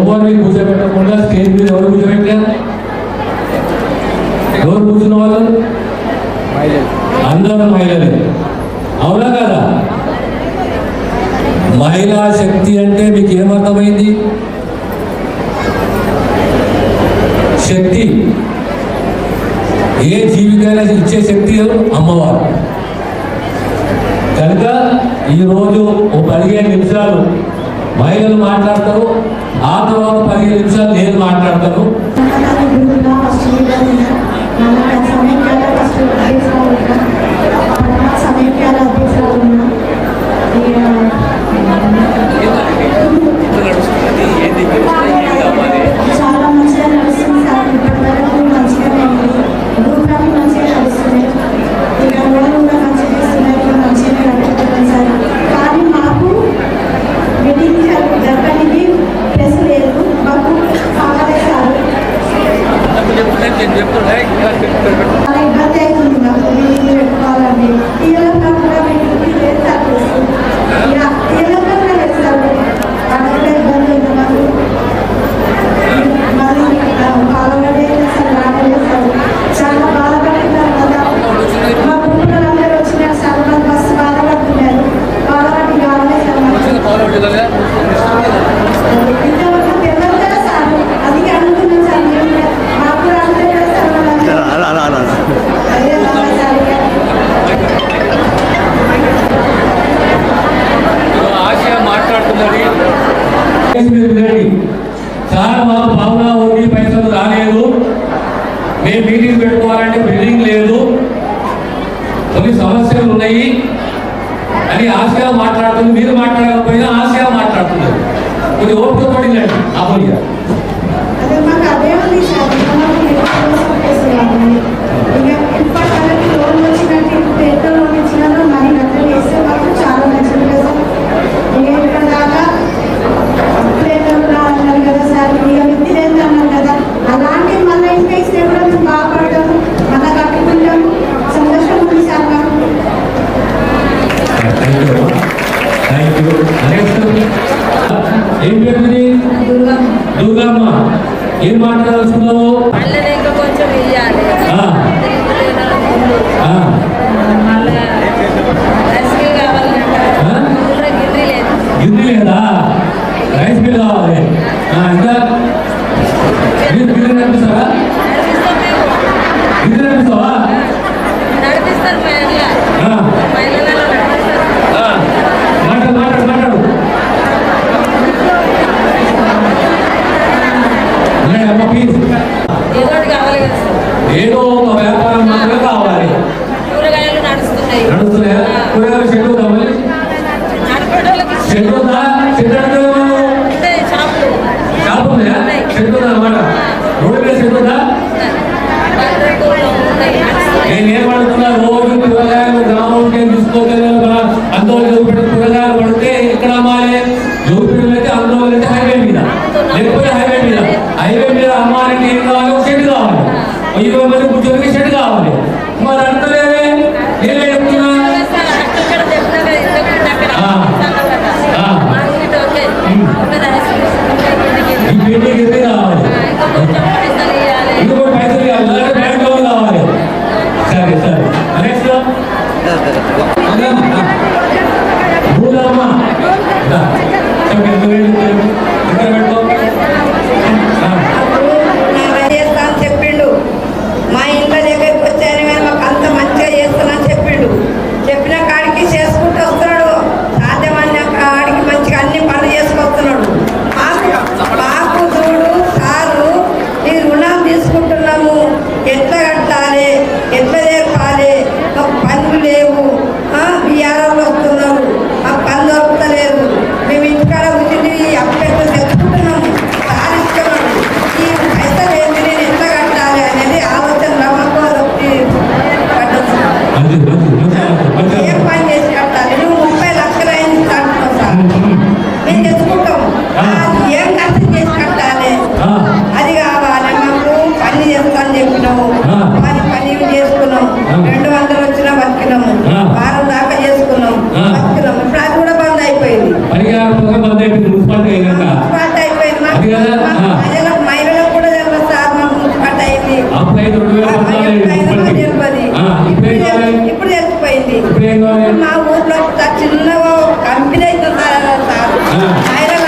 ఎవరిని కూర్చోబెట్టకుండా స్టేజ్ మీద ఎవరు కూర్చోబెట్టారు ఎవరు కూర్చున్న వాళ్ళు? అందరూ మహిళలే. అవునా కదా? మహిళా శక్తి అంటే మీకు ఏమర్థమైంది? శక్తి. ఏ జీవికైనా ఇచ్చే శక్తి అమ్మవారు. కనుక ఈరోజు ఒక పదిహేను నిమిషాలు మహిళలు మాట్లాడతారు. ఆ తర్వాత పదిహేను నిమిషాలు నేను మాట్లాడతాను వినండి సార్ మాకు భావన ఉంది పైసలు రాలేదు. మేము మీటింగ్ పెట్టుకోవాలంటే బిల్డింగ్ లేదు. కొన్ని సమస్యలు ఉన్నాయి. అని ఆశగా మాట్లాడుతుంది మీరు మాట్లాడకపోయినా ఆశగా మాట్లాడుతున్నారు కొన్ని ఓపిక పడిందండి అమూల్య థ్యాంక్ యూ నెక్స్ట్ ఏం పేరు మీది? మాట్లాడాల్సిందో? కొంచెం അതിപ്പോ ഹൈവേ മീര ഹൈവേ മീര അമ്മാനൊക്കെ ഇരുന്ന ആലോചിക്കേണ്ടതാണ്. അയ്യോ contra la మా ఊర్లో చిన్న కంపెనీ అవుతుంది సార్?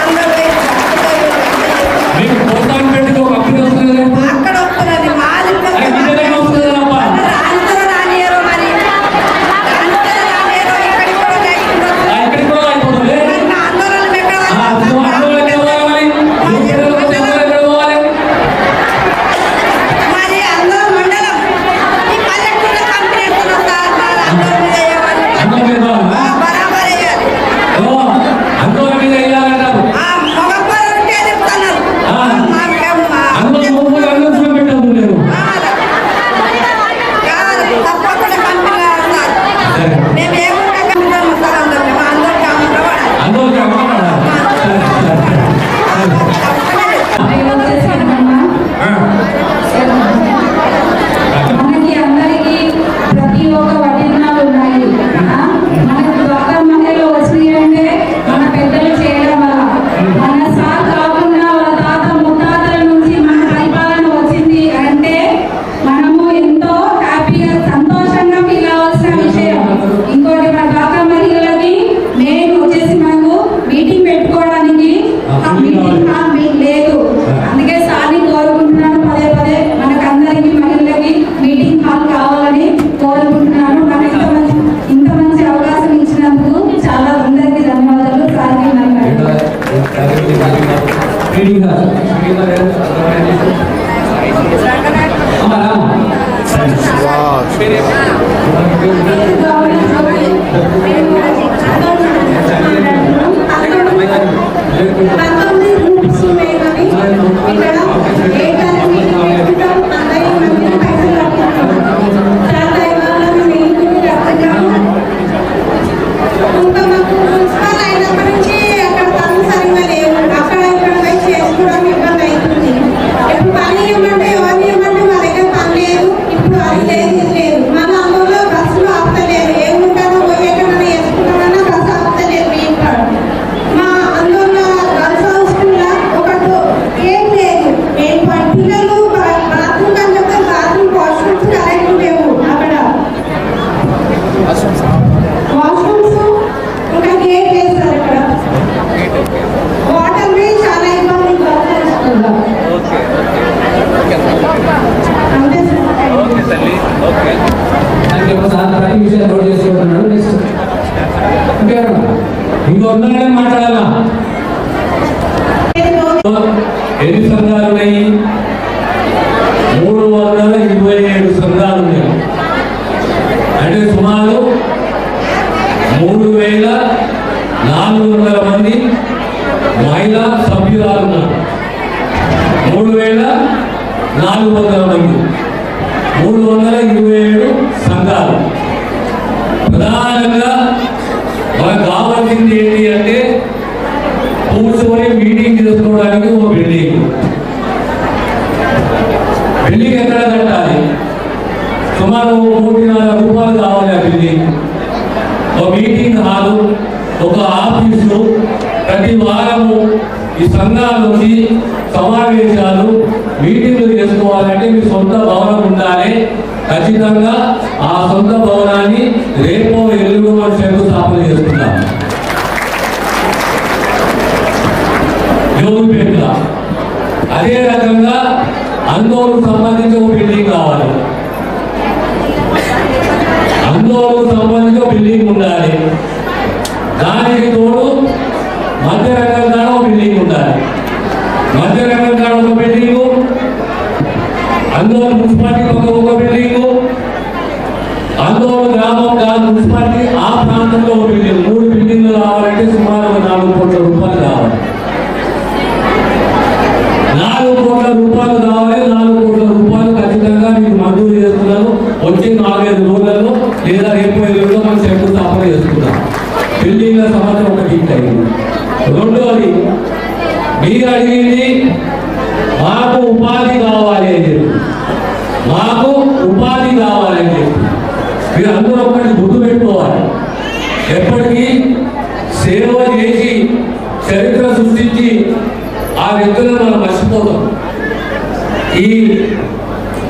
Thank you. ఉన్నాడని మాట్లాడాలా? ఎన్ని సంఘాలు ఉన్నాయి మూడు వందల ఇరవై ఏడు సంఘాలు ఉన్నాయి అంటే సుమారు మూడు వేల నాలుగు వందల మంది మహిళా సభ్యురాలు ఉన్నారు మూడు వేల నాలుగు వందల మంది. మూడు వందల ఇరవై ఏడు సంఘాలు. ప్రధానంగా మనకు కావాల్సింది ఏంటి అంటే కూర్చొని మీటింగ్ చేసుకోవడానికి ఒక బిల్డింగ్. బిల్డింగ్ ఎక్కడ కట్టాలి? సుమారు ఒక కోటిన్నర రూపాయలు కావాలి ఆ బిల్డింగ్. ఒక మీటింగ్ హాలు ఒక ఆఫీసు ప్రతి వారము ఈ సంఘాల నుంచి సమావేశాలు మీటింగ్లు చేసుకోవాలంటే మీ సొంత భవనం ఉండాలి. ఖచ్చితంగా ఆ సొంత భవనాన్ని మనం శంకుస్థాపన చేసుకుందాం యోగిపేట అదే రకంగా అందోళనకు సంబంధించి ఒక బిల్డింగ్ కావాలి. అందోళనకు సంబంధించి ఒక బిల్డింగ్ ఉండాలి దానికి తోడు మధ్య రకం కాడ ఒక బిల్డింగ్ ఉండాలి మధ్య రకం కాడ ఒక బిల్డింగ్ అందోళన మున్సిపాలిటీ ఒక ఒక బిల్డింగ్ అందోళన గ్రామం కాదు మున్సిపాలిటీ ఆ ప్రాంతంలో ఒక బిల్డింగ్ మూడు బిల్డింగ్లు కావాలంటే సుమారు ఒక నాలుగు కోట్ల రూపాయలు కావాలి నాలుగు కోట్ల రూపాయలు కావాలి నాలుగు కోట్ల రూపాయలు ఖచ్చితంగా మీకు మంజూరు చేస్తున్నాను వచ్చే నాలుగైదు రోజులలో లేదా రేపు ఎల్లుండో మనం శంకుస్థాపన చేసుకుందాం బిల్డింగ్ల సమస్య ఒకటి అయింది రెండోది మీరు అడిగింది మాకు ఉపాధి కావాలి అని చెప్పి మాకు ఉపాధి కావాలి అని చెప్పి మీరు అందరూ ఒకటి గుర్తు పెట్టుకోవాలి ఎప్పటికీ సేవ చేసి చరిత్ర సృష్టించి ఆ వ్యక్తులను మనం మర్చిపోతాం ఈ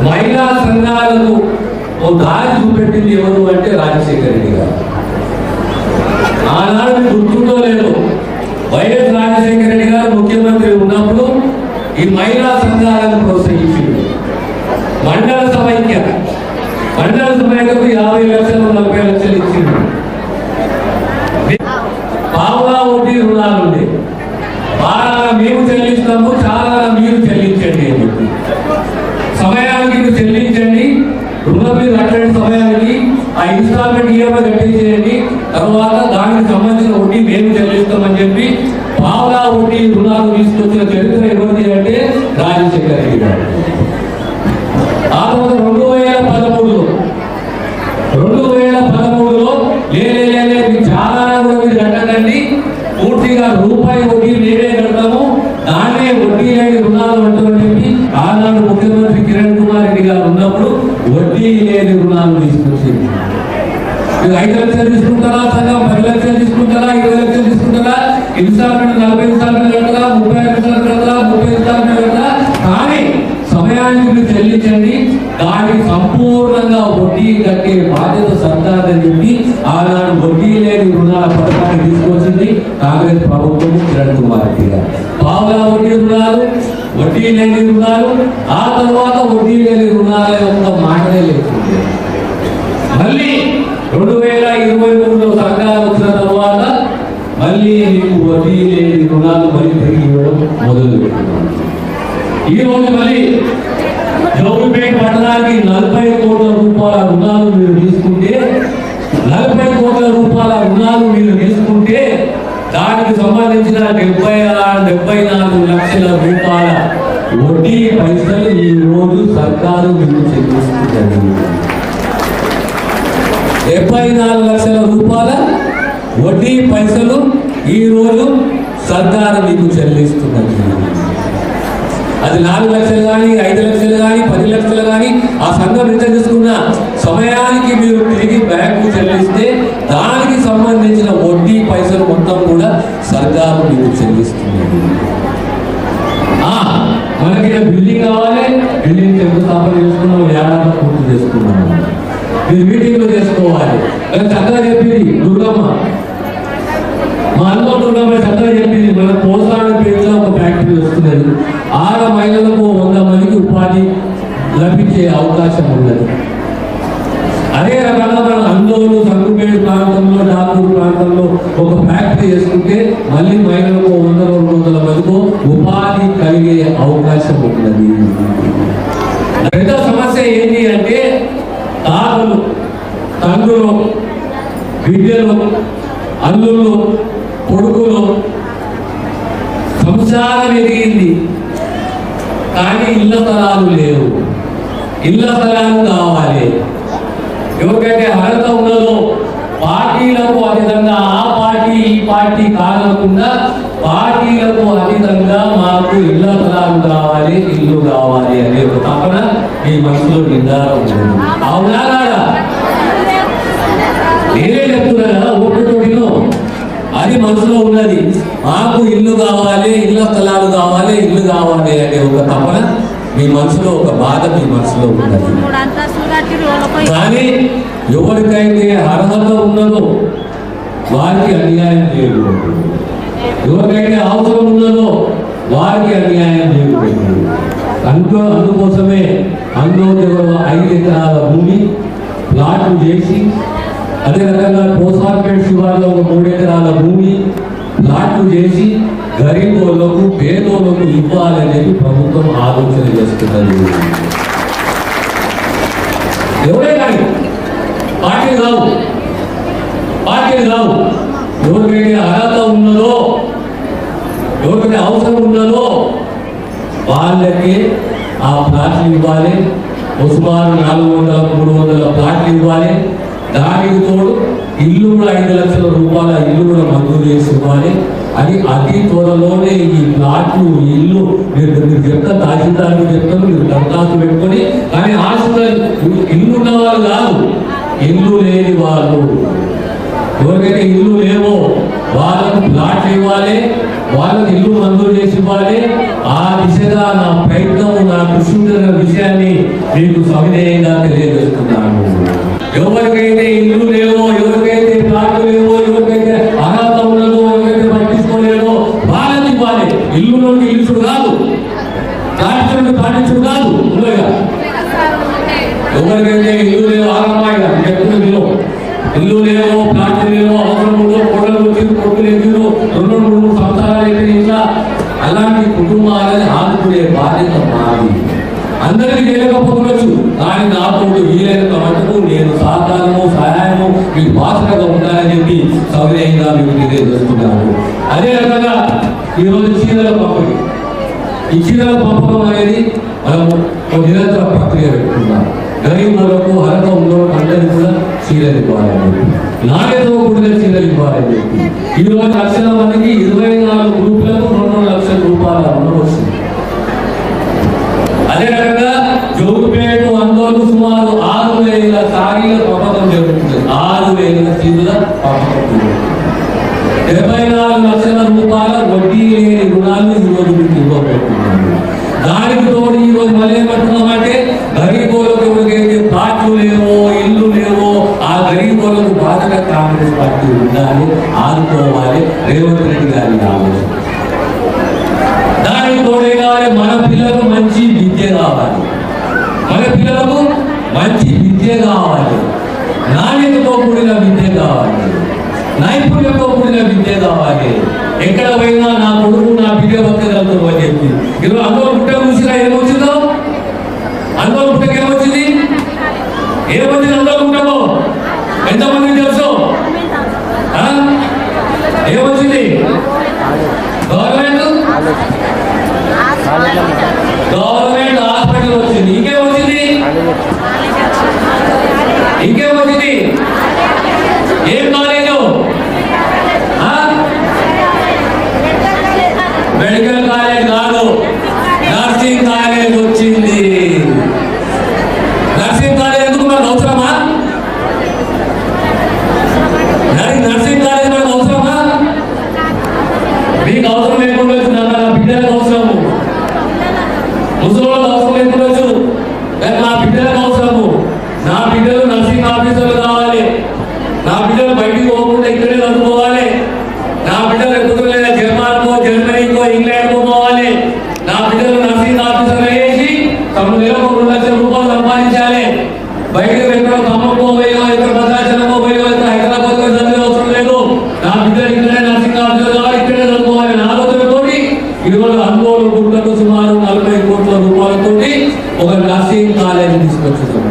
మహిళా సంఘాలకు ఓ దారి చూపెట్టింది ఎవరు అంటే రాజశేఖర రెడ్డి గారు ఆనాడు మీకు గుర్తుందో లేదో వైఎస్ రాజశేఖర రెడ్డి గారు ముఖ్యమంత్రి ఉన్నప్పుడు ఈ మహిళా సంఘాలను ప్రోత్సహించింది మండల సమైక్య మండల సమైక్యకు యాభై లక్షలు నలభై లక్షలు ఇచ్చింది పావుగా వడ్డీ రుణాలు ఉండే బాగా మేము చెల్లిస్తాము చాలా మీరు చెల్లించండి అని చెప్పి సమయానికి మీరు చెల్లించండి రుణం మీరు కట్టండి సమయానికి ఆ ఇన్స్టాల్మెంట్ ఈఎంఐ కట్టించేయండి తర్వాత దానికి సంబంధించిన వడ్డీ మేము చెల్లిస్తామని చెప్పి పావులా వడ్డీ రుణాలు తీసుకొచ్చిన చరిత్ర ఎవరిది అంటే రాజశేఖర రెడ్డి గారు ఆ తర్వాత రెండు వేల పదమూడులో రెండు వేల పదమూడులో లేలే లేలే మీకు చాలా కూడా మీరు కట్టకండి పూర్తిగా రూపాయి వడ్డీ మేమే కడతాము దాన్నే వడ్డీ లేని రుణాలు అంటామని చెప్పి ఆనాడు ముఖ్యమంత్రి కిరణ్ కుమార్ రెడ్డి గారు ఉన్నప్పుడు వడ్డీ లేని రుణాలు తీసుకొచ్చింది మీరు ఐదు లక్షలు తీసుకుంటారా? సగం పది లక్షలు తీసుకుంటారా? ఇరవై లక్షలు తీసుకుంటారా? ఇన్స్టాల్మెంట్ నలభై ఇన్స్టాల్మెంట్ కడతారా? ముప్పై ఐదు ఇన్స్టాల్మెంట్ కడతారా? ముప్పై ఇన్స్టాల్మెంట్ కడతారా? కానీ సమయానికి మీరు చెల్లించండి. దానికి సంపూర్ణంగా వడ్డీ కట్టే బాధ్యత సర్కార్ అని చెప్పి ఆనాడు వడ్డీ లేని రుణాల పథకాన్ని తీసుకొచ్చింది కాంగ్రెస్ ప్రభుత్వం కిరణ్ కుమార్ రెడ్డి గారు. పావుల వడ్డీ రుణాలు వడ్డీ లేని రుణాలు ఆ తర్వాత వడ్డీ లేని రుణాల యొక్క మాటలే లేకుండా. మళ్ళీ రెండు వేల ఇరవై మూడులో సర్కారు వచ్చిన తర్వాత మళ్ళీ మీకు వడ్డీ లేని రుణాలు మళ్ళీ తిరిగి ఇవ్వడం మొదలు పెట్టినాం ఈ రోజు మళ్ళీ జౌరుపేట పట్టణానికి నలభై కోట్ల రూపాయల రుణాలు మీరు తీసుకుంటే నలభై కోట్ల రూపాయల రుణాలు మీరు తీసుకుంటే దానికి సంబంధించిన డెబ్బై ఆరు డెబ్బై నాలుగు లక్షల రూపాయల వడ్డీ పైసలు ఈ రోజు సర్కారు మీకు చెల్లిస్తుంది డెబ్బై నాలుగు లక్షల రూపాయల వడ్డీ పైసలు ఈ రోజు సర్కారు మీకు చెల్లిస్తున్నది అది నాలుగు లక్షలు కానీ ఐదు లక్షలు కానీ పది లక్షలు కానీ ఆ సంఘం ఎంత తీసుకున్న సమయానికి మీరు తిరిగి బ్యాంకు చెల్లిస్తే దానికి సంబంధించిన వడ్డీ పైసలు మొత్తం కూడా సర్కారు మీకు చెల్లిస్తుంది మనకి బిల్డింగ్ కావాలి. బిల్డింగ్ శంకుస్థాపన చేసుకున్నాం ఏడాది పూర్తి చేసుకున్నాం. మీరు మీటింగ్లో చేసుకోవాలి. చక్కగా చెప్పింది దుర్గమ్మ. మా అన్న దుర్గమ్మ చక్కగా చెప్పింది మన పోసాడ పేరులో ఒక ఫ్యాక్టరీ వస్తున్నది ఆడ మహిళలకు వంద మందికి ఉపాధి లభించే అవకాశం ఉన్నది. అదే రకంగా మన అందరూ సంకుపేట ప్రాంతంలో డాకూరు ప్రాంతంలో ఒక ఫ్యాక్టరీ వేసుకుంటే మళ్ళీ మహిళలకు వంద రెండు వందల మందికి ఉపాధి కలిగే అవకాశం ఉన్నది. పెద్ద సమస్య ఏంటి అంటే తాతలు తండ్రులు బిడ్డలు అల్లుళ్ళు కొడుకులు సంసారం ఎదిగింది కానీ ఇళ్ళ స్థలాలు లేవు. ఇళ్ళ స్థలాలు కావాలి. ఎవరికైతే అర్హత ఉన్నదో పార్టీలకు అతీతంగా ఆ పార్టీ ఈ పార్టీ కాకుండా పార్టీలకు అతీతంగా మాకు ఇళ్ళ స్థలాలు కావాలి ఇల్లు కావాలి అనే ఒక తపన మీ మనసులో నిందారం అవునా కాదా నేనే చెప్తున్నా కదా ఓటుతో విను అది మనసులో ఉన్నది. మాకు ఇల్లు కావాలి ఇళ్ళ స్థలాలు కావాలి ఇల్లు కావాలి అనే ఒక తపన మీ మనసులో ఒక బాధ మీ మనసులో ఉన్నది. కానీ ఎవరికైతే అర్హత ఉన్నదో వారికి అన్యాయం చేయకూడదు. ఎవరికైతే అవసరం ఉన్నదో వారికి అన్యాయం చేయకూడదు. అందుకో అందుకోసమే అందులో ఐదు ఎకరాల భూమి ప్లాట్లు చేసి అదే రకంగా పోసార్పేట్ శివార్లో ఒక మూడు ఎకరాల భూమి ప్లాట్లు చేసి గరీబోళ్ళకు పేదోళ్ళకు ఇవ్వాలనేది ప్రభుత్వం ఆలోచన చేస్తున్నది ఎవరే కానీ పార్టీలు కావు పార్టీలు కావు ఎవరికైతే అర్హత ఉన్నదో ఎవరికైతే అవసరం ఉన్నదో వాళ్ళకి ఆ ప్లాట్లు ఇవ్వాలి సుమారు నాలుగు వందల మూడు వందల ప్లాట్లు ఇవ్వాలి దానికి తోడు ఇల్లు కూడా ఐదు లక్షల రూపాయల ఇల్లు కూడా మంజూరు చేసి ఇవ్వాలి. అది అతి త్వరలోనే ఈ ప్లాట్లు ఇల్లు మీరు మీరు చెప్తా తహసీల్దార్లు చెప్తారు మీరు దరఖాస్తు పెట్టుకొని కానీ హాస్పిటల్ ఇల్లు ఉన్న వాళ్ళు కాదు ఇల్లు లేని వాళ్ళు. ఎవరికైతే ఇల్లు లేవో వాళ్ళకు ప్లాట్ ఇవ్వాలి వాళ్ళకి ఇల్లు మంజూరు చేసి ఇవ్వాలి. ఆ దిశగా నా ప్రయత్నం నా కృషి విషయాన్ని మీకు సవినయంగా తెలియజేస్తున్నాను. ఎవరికైతే ఇల్లు లేవో ఎవరికైతే ప్లాట్లు లేవో ఎవరికైతే అర్హత ఉండదో ఎవరికైతే పట్టించుకోలేదో వాళ్ళకి ఇవ్వాలి. ఇల్లు నుండి ఇల్లు కాదు. ప్లాట్ నుండి కాదు. ఎవరికైతే ఇల్లు లేవో ఆగమాయిగా ఎప్పుడు మీరు ఇల్లు లేవో. ప్లాట్ లేవో అవసరం ఉందో కోడలు వచ్చింది కొడుకులు ఎదురు రెండు మూడు సంవత్సరాలు అయితే ఇంకా అలాంటి కుటుంబాలని ఆదుకునే బాధ్యత మాది. అందరికీ తెలియకపోవచ్చు కానీ నాతో వీలైన సహాయము మీకు బాధ్యతగా ఉండాలని చెప్పి సౌకర్యంగా మీకు తెలియజేస్తున్నాను అదే రకంగా ఈరోజు చీరల పంపిణీ. ఈ చీరల పంపడం అనేది మనం నిరంతర ప్రక్రియ పెట్టుకున్నాం గరీబులకు అర్హత ఉన్నోళ్ళకు అందరికీ కూడా చీరలు ఇవ్వాలని చెప్పి. నాణ్యతతో కూడిన చీరలు ఇవ్వాలని చెప్పి. ఈ లక్షల మందికి ఇరవై నాలుగు గ్రూపులకు రెండు లక్షల రూపాయల రుణం వస్తుంది. అదే రకంగా జోగుపేట అందరూ సుమారు ఆరు వేల సారీల పంపకం జరుగుతుంది. ఆరు వేల చీరల పంపకం డెబ్బై నాలుగు లక్షల రూపాయల వడ్డీ లేని రుణాలు ఈ రోజు మీకు ఇవ్వబోతున్నాను. దానికి తోడు ఈ రోజు మళ్ళీ ఏమంటున్నామంటే గరీబోలకు ఎవరికైతే ప్లాట్లు లేవో ఇల్లు లేవో ఆ గరీబోలకు బాధగా కాంగ్రెస్ పార్టీ ఉండాలి ఆదుకోవాలి. రేవంత్ రెడ్డి గారి ఆలోచన. దానికి తోడే కావాలి? మన పిల్లలకు మంచి విద్య కావాలి. మన పిల్లలకు మంచి విద్య కావాలి. నాణ్యతతో కూడిన విద్య కావాలి నైపుణ్యంతో కూడిన విద్య కావాలి ఎక్కడ పోయినా నా కొడుకు నా బిడ్డ బతకగలుగుతారు అని చెప్పి. ఈరోజు అందులో పుట్ట చూసినా ఏమొచ్చిందో? అందులో పుట్టకి ఏమొచ్చింది? ఏమొచ్చింది అందులో పుట్టకో ఎంతమందికి తెలుసు? ఆ? ఏమొచ్చింది గవర్నమెంట్? గవర్నమెంట్ హాస్పిటల్ వచ్చింది. ఇంకేమొచ్చింది? ఇంకేం వచ్చింది ఏం కాలేజు? మెడికల్ కాలేజ్ కాదు నర్సింగ్ కాలేజ్ వచ్చింది. కోట్ల గుంటకు సుమారు నలభై కోట్ల రూపాయలతో ఒక నర్సింగ్ కాలేజ్ తీసుకొచ్చుతాం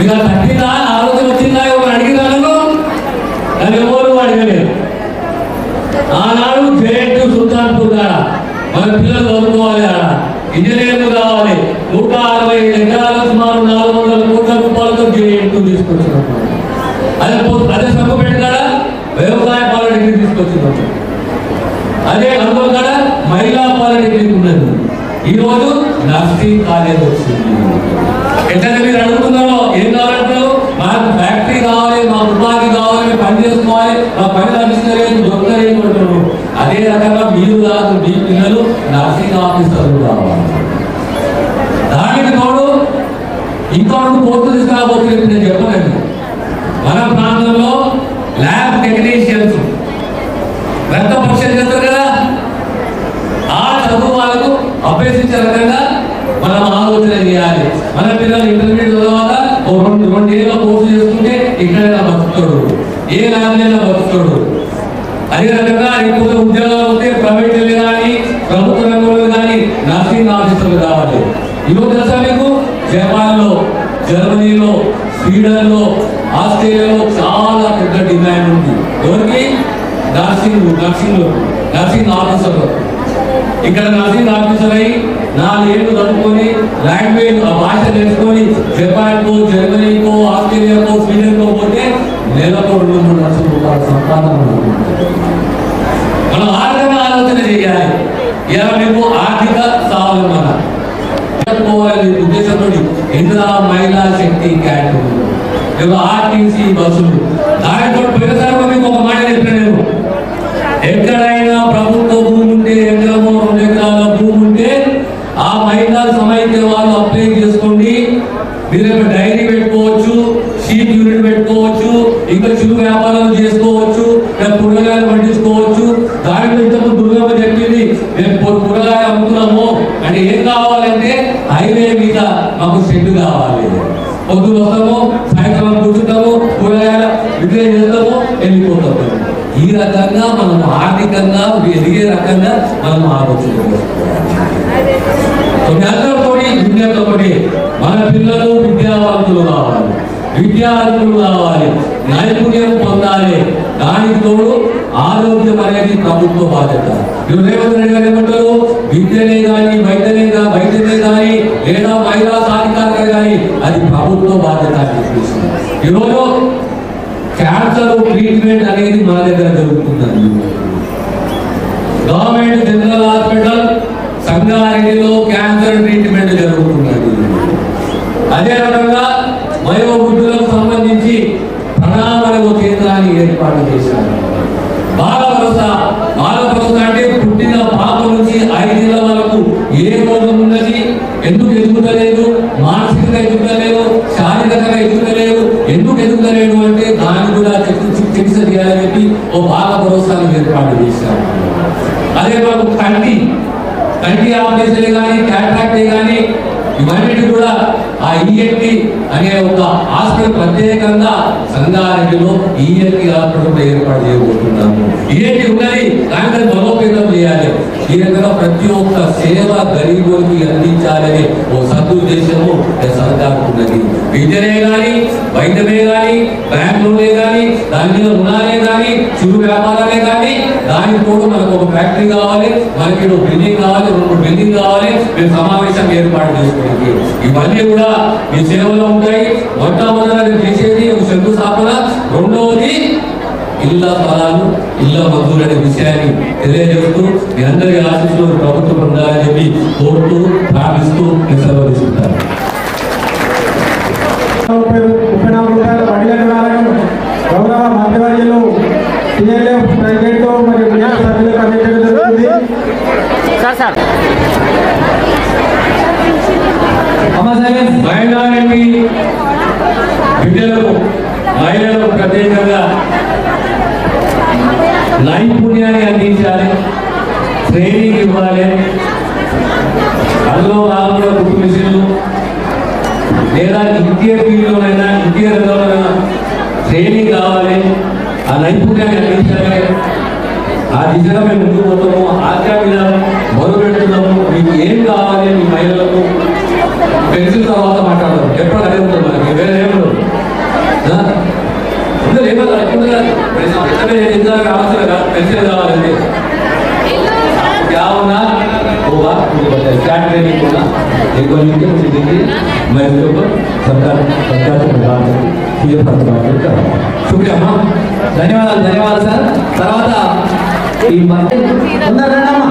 ఇలా తగ్గిందా ఆలోచన వచ్చిందా? ఎవరు అడిగినాను అది ఎవరు అడగలేదు. ఆనాడు సుల్తాన్పూర్ మన పిల్లలు చదువుకోవాలి ఆడ. ఇంజనీర్లు కావాలి. నూట అరవై ఎకరాల సుమారు నాలుగు వందల కోట్ల రూపాయలతో జేఎన్టీ తీసుకొచ్చినాం అదే సబ్బు పెట్టినారా వ్యవసాయ పాలన డిగ్రీ అదే అనుభవం కాడ మహిళా పాల ఉన్నది ఈ రోజు నర్సింగ్ కాలేజ్ వచ్చింది ఎట్లయితే మీరు అడుగుతున్నారో ఏం కావాలంటారు? మాకు ఫ్యాక్టరీ కావాలి మా ఉపాధి కావాలి మేము పని చేసుకోవాలి మా పని లభిస్తలేదు దొరకలేదు అంటారు అదే రకంగా మీరు కాదు మీ పిల్లలు నర్సింగ్ ఆఫీసర్లు కావాలి. దానికి తోడు ఇంకొకటి కోర్టు తీసుకురాబోతుంది నేను చెప్పలేదు మన ప్రాంతంలో ల్యాబ్ టెక్నీషియన్స్ రక్త పరీక్షలు చేస్తారు కదా ఆ చదువు వాళ్ళకు అభ్యసించే రకంగా మనం ఆలోచన చేయాలి. మన పిల్లలు ఇంటర్మీడియట్ చదవాక ఓ రెండు రెండేళ్ళ కోర్సు చేసుకుంటే ఇక్కడైనా బతుకుతాడు. ఏ ల్యాబ్లైనా బతుకుతాడు? అదే రకంగా ఎక్కువ ఉద్యోగాలు ఉంటే ప్రైవేట్ కానీ ప్రభుత్వ రంగంలో కానీ నర్సింగ్ ఆఫీసర్లు కావాలి ఈరోజు తెలుసా మీకు జపాన్లో జర్మనీలో స్వీడన్లో ఆస్ట్రేలియాలో చాలా పెద్ద డిమాండ్ ఉంది. ఎవరికి? నర్సింగ్ నర్సింగ్ నర్సింగ్ ఆఫీసర్లు ఇక్కడ నర్సింగ్ ఆఫీసర్ అయి నాలుగేళ్ళు చదువుకొని లాంగ్వేజ్ ఆ భాష నేర్చుకొని జపాన్కు జర్మనీకు ఆస్ట్రేలియాకు స్వీడన్కు పోతే నెలకు రెండు మూడు లక్షల రూపాయల సంపాదన మనం ఆర్థిక ఆలోచన చేయాలి. ఇలా మీకు ఆర్థిక స్వావలంబన చెప్పుకోవాలనే ఉద్దేశంతో ఇందిరా మహిళా శక్తి క్యాంటీన్ ఆర్టీసీ బస్సులు. దానితో పోయినసారి మీకు ఒక మాట చెప్పిన నేను. ఎక్కడ చిరు వ్యాపారాలు చేసుకోవచ్చు లేదా కూరగాయలు పండించుకోవచ్చు. దాంట్లో ఇంతకు దుర్గమ్మ చెప్పింది మేము కూ- కూరగాయలు అమ్ముతున్నాము. అంటే ఏం కావాలంటే హైవే మీద మాకు షెడ్ కావాలి. పొద్దున వస్తాము సాయంత్రం కూర్చుంటాము కూరగాయల విక్రయం చేస్తాము వెళ్ళిపోతాము. ఈ రకంగా మనం ఆర్థికంగా ఎదిగే రకంగా మనం ఆలోచన చేసుకోవాలి విజ్ఞతతోటి మన పిల్లలు విద్యావంతులు కావాలి. విద్యార్థులు కావాలి. నైపుణ్యం పొందాలి. దానికి తోడు ఆరోగ్యం అనేది ప్రభుత్వ బాధ్యత. ఇప్పుడు రేవంత్ రెడ్డి గారు ఏమంటారు? విద్యనే కానీ వైద్యనే కానీ వైద్యమే కానీ లేదా మహిళా సాధికారత కానీ అది ప్రభుత్వ బాధ్యత అని చెప్పేసి. ఈరోజు క్యాన్సర్ ట్రీట్మెంట్ అనేది మన దగ్గర జరుగుతుందండి. గవర్నమెంట్ జనరల్ హాస్పిటల్ సంగారెడ్డిలో క్యాన్సర్ ట్రీట్మెంట్ జరుగుతున్నది అదే రకంగా వయోవృద్ధులకు సంబంధించి ఏర్పాటు చేశారు. బాల భరోసా బాల భరోసా అంటే పుట్టిన పాప నుంచి ఐదేళ్ళ వరకు ఏ రోగం ఉన్నది ఎందుకు ఎదుగుతలేదు? మానసికంగా ఎదుగుతలేదు శారీరకంగా ఎదుగుతలేదు. ఎందుకు ఎదుగుతలేదు అంటే దాన్ని కూడా చికిత్స చికిత్స చేయాలని చెప్పి ఓ బాల భరోసాను ఏర్పాటు చేశారు. అదే మాకు కంటి. కంటి ఆపరేషన్ కానీ క్యాట్రాక్ట్ కానీ ఇవన్నీ కూడా ఆ ఈఎన్టి అనే ఒక హాస్పిటల్ ప్రత్యేకంగా సంగారెడ్డిలో ఈఎన్టి హాస్పిటల్ కూడా ఏర్పాటు చేయబోతున్నాము. ఈఎన్టి ఉన్నది కానీ దాన్ని బలోపేతం చేయాలి. ఈ రకంగా ప్రతి ఒక్క సేవ గరీబులకి అందించాలని ఓ సదుద్దేశము సరదాకు ఉన్నది విద్యనే కానీ వైద్యమే కానీ బ్యాంకులే కానీ దాని మీద రుణాలే కానీ చిరు వ్యాపారాలే కానీ దానికి తోడు మనకు ఒక ఫ్యాక్టరీ కావాలి మనకి బిల్డింగ్ కావాలి రెండు బిల్డింగ్ కావాలి మేము సమావేశం ఏర్పాటు చేసుకోవడానికి ఇవన్నీ కూడా మీ సేవలో ఉంటాయి. మొట్టమొదటి చేసేది ఒక శంకుస్థాపన రెండవది ఇళ్ళ స్థలాలు ఇళ్ళ మంజూరు అనే విషయాన్ని తెలియజేస్తూ మీ అందరి ఆశీస్సులు ప్రభుత్వం ఉండాలని చెప్పి కోరుతూ అమ్మ సైలెన్స్ మైనారిటీ బిడ్డలకు మహిళలకు ప్రత్యేకంగా నైపుణ్యాన్ని అందించాలి ట్రైనింగ్ ఇవ్వాలి. అందులో భాగంగా కుట్టు మిషన్లు లేదా ఇంటీరియర్ ఫీల్డ్లోనైనా ఇంటీరియర్ రంగంలోనైనా ట్రైనింగ్ కావాలి. ఆ నైపుణ్యాన్ని అందించాలి. ఆ దిశగా మేము ముందుకు పోతాము. ఆజ్ఞా మీద మొదలు పెడుతున్నాము మీకు ఏం కావాలి మీ మహిళలకు? పెన్సిల్ తర్వాత మాట్లాడదాం. ఎప్పుడు అదే ఉంటుంది మనకి వేరే ఏమో అందరూ ఏమో ఇందాక ఆలోచన కాదు పెన్షన్ కావాలండి కావున ధన్యవాదాలు ధన్యవాదాలు సార్. తర్వాత ఈ ఉన్నారన్నమ్మా